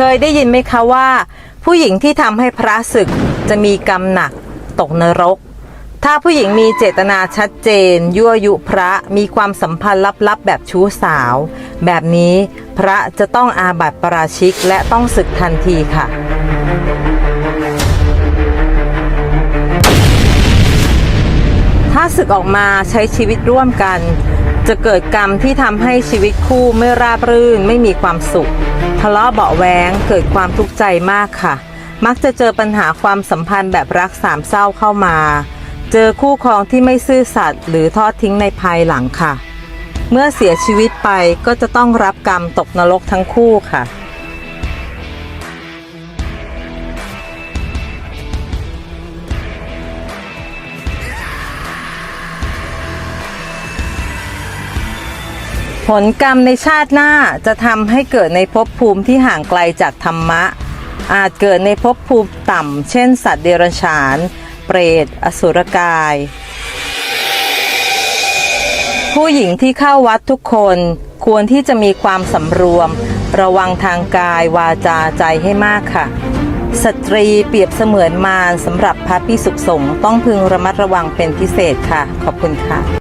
เคยได้ยินไหมคะว่า ผู้หญิงที่ทำให้พระศึกจะมีกรรมหนักตกนรก ถ้าผู้หญิงมีเจตนาชัดเจน ยั่วยุพระมีความสัมพันธ์ลับๆ แบบชู้สาว แบบนี้พระจะต้องอาบัติปราชิกและต้องศึกทันทีค่ะถ้าศึกออกมาใช้ชีวิตร่วมกัน จะเกิดกรรมที่ทำให้ชีวิตคู่ไม่ราบรื่นไม่มีความสุข ทะเลาะเบาะแวงเกิดความทุกข์ใจมากค่ะ มักจะเจอปัญหาความสัมพันธ์แบบรักสามเศร้าเข้ามา เจอคู่ครองที่ไม่ซื่อสัตย์หรือทอดทิ้งในภายหลังค่ะ เมื่อเสียชีวิตไปก็จะต้องรับกรรมตกนรกทั้งคู่ค่ะ ผลกรรมในชาติหน้าจะทำให้เกิดในภพภูมิที่ห่างไกลจากธรรมะ อาจเกิดในภพภูมิต่ำ เช่น สัตว์เดรัจฉาน เปรต อสุรกาย ผู้หญิงที่เข้าวัดทุกคนควรที่จะมีความสำรวม ระวังทางกายวาจาใจให้มากค่ะ สตรีเปรียบเสมือนมารสำหรับพระพิสุขสงฆ์ต้องพึงระมัดระวังเป็นพิเศษค่ะ ขอบคุณค่ะ